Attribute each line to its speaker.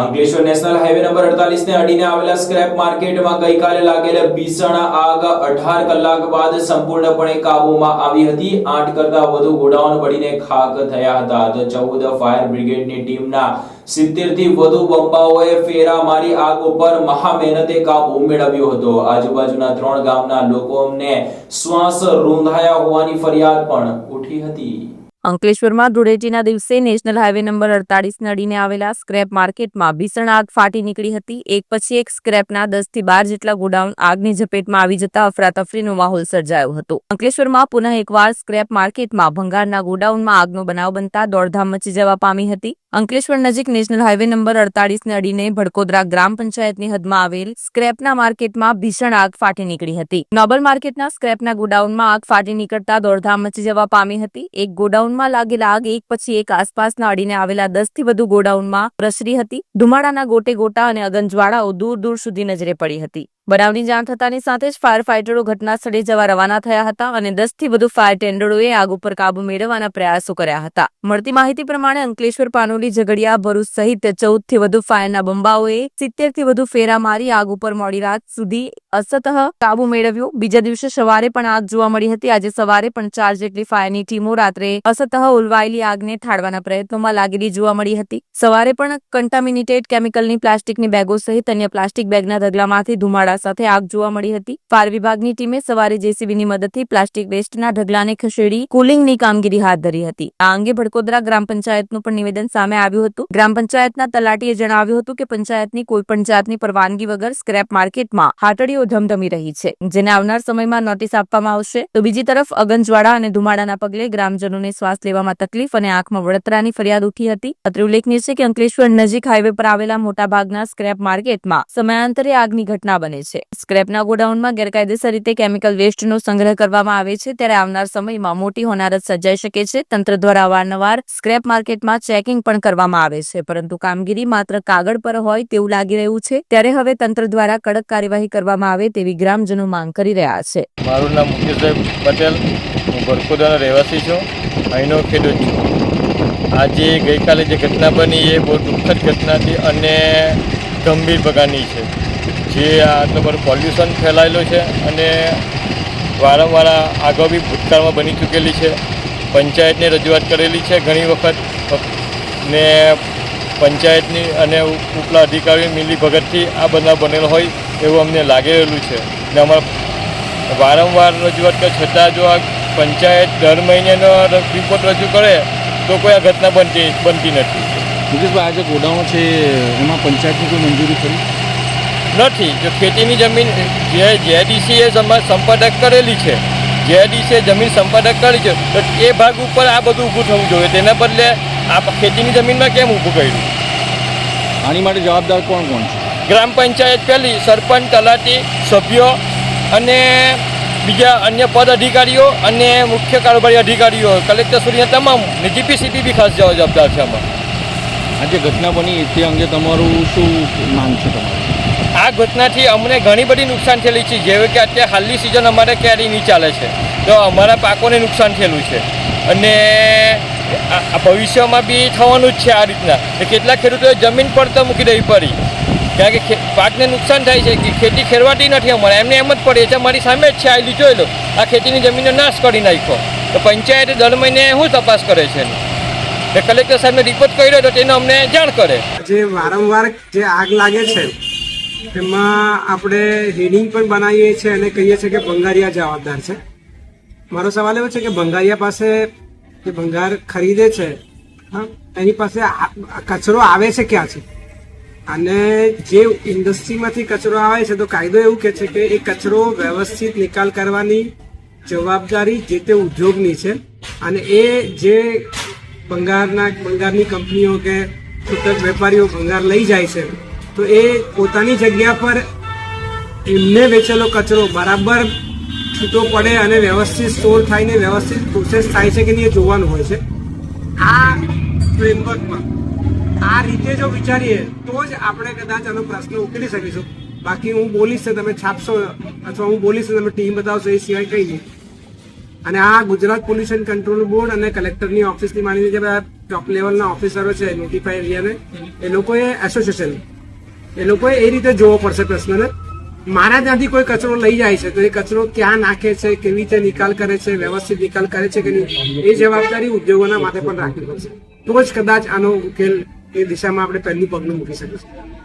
Speaker 1: Ankleshwar national highway number અડતાલીસ ને અડીને આવેલા સ્ક્રેપ માર્કેટમાં ગઈકાલે લાગેલ ભીષણ આગ અઢાર કલાક બાદ સંપૂર્ણપણે કાબૂમાં આવી હતી. 8 કરતા વધુ ગોડાઉન બળીને ખાક થયા હતા. તો 14 ફાયર બ્રિગેડની ટીમના સિત્તેરથી વધુ બંબાઓએ ફેરા મારી આગ ઉપર મહા મહેનતે કાબુ મેળવ્યો હતો. આજુબાજુના ત્રણ ગામના લોકોને શ્વાસ રૂંધાયા હોવાની ફરિયાદ પણ ઉઠી હતી.
Speaker 2: અંકલેશ્વરમાં ધૂળેટીના દિવસે નેશનલ હાઈવે નંબર અડતાલીસ નડીને આવેલા સ્ક્રેપ માર્કેટમાં ભીષણ આગ ફાટી નીકળી હતી. એક પછી એક સ્ક્રેપના દસથી બાર જેટલા ગોડાઉન આગની ઝપેટમાં આવી જતા અફરાતફરીનો માહોલ સર્જાયો હતો. અંકલેશ્વરમાં પુનઃ એકવાર સ્ક્રેપ માર્કેટમાં ભંગારના ગોડાઉનમાં આગનો બનાવ બનતા દોડધામ મચી જવા પામી હતી. અંકલેશ્વર નજીક નેશનલ હાઈવે નંબર અડતાલીસ ને અડીને ભડકોદરા ગ્રામ પંચાયતની હદમાં આવેલ સ્ક્રેપના માર્કેટમાં ભીષણ આગ ફાટી નીકળી હતી. નોબલ માર્કેટના સ્ક્રેપના ગોડાઉનમાં આગ ફાટી નીકળતા દોડધામ મચી જવા પામી હતી. એક ગોડાઉનમાં લાગેલ આગ એક પછી એક આસપાસના અડીને આવેલા દસથી વધુ ગોડાઉનમાં પ્રસરી હતી. ધુમાડાના ગોટે ગોટા અને અગનજ્વાળાઓ દૂર દૂર સુધી નજરે પડી હતી. બનાવની જાણ થતાની સાથે જ ફાયર ફાઈટરો ઘટના સ્થળે જવા રવાના થયા હતા અને દસથી વધુ ફાયર ટેન્ડરોએ આગ ઉપર કાબુ મેળવવાના પ્રયાસો કર્યા હતા. મળતી માહિતી પ્રમાણે અંકલેશ્વર પાનોલી ઝઘડિયા ભરૂચ સહિત ચૌદથી વધુ ફાયરના બંબાઓએ સિત્તેરથી વધુ ફેરા મારી આગ ઉપર મોડી રાત સુધી અસતઃ કાબુ મેળવ્યો. બીજા દિવસે સવારે પણ આગ જોવા મળી હતી. આજે સવારે પણ ચાર જેટલી ફાયરની ટીમો રાત્રે અસતઃ ઉલવાયેલી આગને ઠાળવાના પ્રયત્નોમાં લાગેલી જોવા મળી હતી. સવારે પણ કન્ટામિનેટેડ કેમિકલની પ્લાસ્ટિકની બેગો સહિત અન્ય પ્લાસ્ટિક બેગના ઢગલામાંથી ધુમાડા સાથે આગ જોવા મળી હતી. ફાયર વિભાગની ટીમે સવારે જેસીબીની મદદથી પ્લાસ્ટિક વેસ્ટના ઢગલાને ખસેડી કુલિંગની કામગીરી હાથ ધરી હતી. આ અંગે ભડકોદરા ગ્રામ પંચાયતનું પણ નિવેદન સામે આવ્યું હતું. ગ્રામ પંચાયતના તલાટીએ જણાવ્યું હતું કે પંચાયતની કોઈ પણ જાતની પરવાનગી વગર સ્ક્રેપ માર્કેટમાં હાટડીઓ ધમધમી રહી છે. જેને આવનાર સમયમાં નોટિસ આપવામાં આવશે. તો બીજી તરફ અગનજવાળા અને ધુમાડાના પગલે ગ્રામજનોને શ્વાસ લેવામાં તકલીફ અને આંખમાં વળતરાની ફરિયાદ ઉઠી હતી. અત્રે ઉલ્લેખનીય છે કે અંકલેશ્વર નજીક હાઈવે પર આવેલા મોટાભાગના સ્ક્રેપ માર્કેટમાં સમયાંતરે આગની ઘટના બને છે. સ્ક્રેપના ગોડાઉનમાં ગેરકાયદેસર રીતે કેમિકલ વેસ્ટનો સંગ્રહ કરવામાં આવે છે ત્યારે આવનાર સમયમાં મોટી હોનારત સર્જાઈ શકે છે. તંત્ર દ્વારા અવારનવાર સ્ક્રેપ માર્કેટમાં ચેકિંગ પણ કરવામાં આવે છે. પરંતુ કામગીરી માત્ર કાગળ પર હોય તેવું લાગી રહ્યું છે. ત્યારે હવે તંત્ર દ્વારા કડક કાર્યવાહી કરવામાં આવે તેવી ગ્રામજનો માંગ કરી રહ્યા છે.
Speaker 3: મારું નામ મુકેશભાઈ પટેલ. હું ભરખુદાનો રહેવાસી છું. અહીંનો ખેડૂત છું. આજે ગઈકાલે જે ઘટના બની એ બહુ દુઃખદ ઘટના હતી અને ગંભીર પ્રકારની છે. જે આટલું બધું પોલ્યુશન ફેલાયેલું છે અને વારંવાર આ આગળ બી ભૂતકાળમાં બની ચૂકેલી છે. પંચાયતને રજૂઆત કરેલી છે ઘણી વખત. ને પંચાયતની અને ઉપલા અધિકારીઓ મિલી ભગતથી આ બનાવ બનેલો હોય એવું અમને લાગેલું છે. ને અમારા વારંવાર રજૂઆત કરે, છતાં જો આ પંચાયત દર મહિનેનો રિપોર્ટ રજૂ કરે, તો કોઈ આ ઘટના બનતી બનતી નથી.
Speaker 4: મુકેશભાઈ જે ગોડાઉન છે, એમાં પંચાયતની કોઈ મંજૂરી ખરી?
Speaker 3: નથી. જો ખેતીની જમીન જે જેડીસીએ સંપાદક કરેલી છે જેડીસીએ જમીન સંપાદક કરી છે તો એ ભાગ ઉપર આ બધું ઊભું થવું જોઈએ. તેના બદલે આ ખેતીની જમીનમાં કેમ ઊભું કર્યું?
Speaker 4: આની માટે જવાબદાર કોણ કોણ છે?
Speaker 3: ગ્રામ પંચાયત પહેલી સરપંચ તલાટી સભ્યો અને બીજા અન્ય પદ અધિકારીઓ અને મુખ્ય કારોબારી અધિકારીઓ કલેક્ટર સુધીના તમામ. ને જીપીસીપી બી ખાસ જવાબદાર છે આમાં.
Speaker 4: આ જે ઘટના બની તે અંગે તમારું શું માંગ છે તમારું?
Speaker 3: આ ઘટનાથી અમને ઘણી બધી નુકસાન થયેલી છે. જેવી કે અત્યારે હાલની સિઝન અમારે કેરીની ચાલે છે. તો અમારા પાકોને નુકસાન થયેલું છે. અને ભવિષ્યમાં બી થવાનું જ છે આ રીતના. કેટલાક ખેડૂતોએ જમીન પર તો મૂકી દેવી પડી. કારણ કે પાકને નુકસાન થાય છે કે ખેતી ખેરવાતી નથી અમારે. એમને એમ જ પડે. છે મારી સામે જ છે. આવેલી જોઈ લો. આ ખેતીની જમીનનો નાશ કરી નાખ્યો. તો પંચાયતે દર મહિને શું તપાસ કરે છે? કલેક્ટર સાહેબને રિપોર્ટ કર્યો તો તેને અમને જાણ કરે.
Speaker 5: જે વારંવાર જે આગ લાગે છે તેમાં આપણે હેડિંગ પણ બનાવીએ છીએ અને કહીએ છીએ કે ભંગારિયા જવાબદાર છે. મારો સવાલ એવો છે કે ભંગારિયા પાસે જે ભંગાર ખરીદે છે, હા, એની પાસે કચરો આવે છે ક્યાંથી? અને જે ઇન્ડસ્ટ્રીમાંથી કચરો આવે છે તો કાયદો એવું કહે છે કે એ કચરો વ્યવસ્થિત નિકાલ કરવાની જવાબદારી જે તે ઉદ્યોગની છે અને એ જે ભંગારના, ભંગારની કંપનીઓ કે છૂટક વેપારીઓ ભંગાર લઈ જાય છે તો એ પોતાની જગ્યા પર એમને વેચેલો કચરો બરાબર છૂટો પડે અને વ્યવસ્થિત સ્ટોર થાય ને વ્યવસ્થિત પ્રોસેસ થાય છે કે નહીં એ જોવાનું હોય છે. આ ફ્રેમવર્કમાં આ રીતે જો વિચારીએ તો જ આપણે કદાચ આનો પ્રશ્ન ઉકેલી શકીશું. બાકી હું બોલીશ તો તમે છાપશો અથવા હું બોલીશ તો તમે ટીમ બતાવશો એ સિવાય કંઈ નહીં. અને આ ગુજરાત પોલ્યુશન કંટ્રોલ બોર્ડ અને કલેક્ટરની ઓફિસની માની જે બધા ટોપ લેવલના ઓફિસરો છે નોટિફાઈ એરિયાને એ લોકોએ એસોસિએશન એ લોકોએ એ રીતે જોવો પડશે પ્રશ્નને. મારા ત્યાંથી કોઈ કચરો લઈ જાય છે, તો એ કચરો ક્યાં નાખે છે, કેવી રીતે નિકાલ કરે છે, વ્યવસ્થિત નિકાલ કરે છે કે નહીં, એ જવાબદારી ઉદ્યોગોના માથે પણ રાખવી પડશે. તો જ કદાચ આનો ઉકેલ એ દિશામાં આપણે પહેલું પગલું મૂકી શકીશું.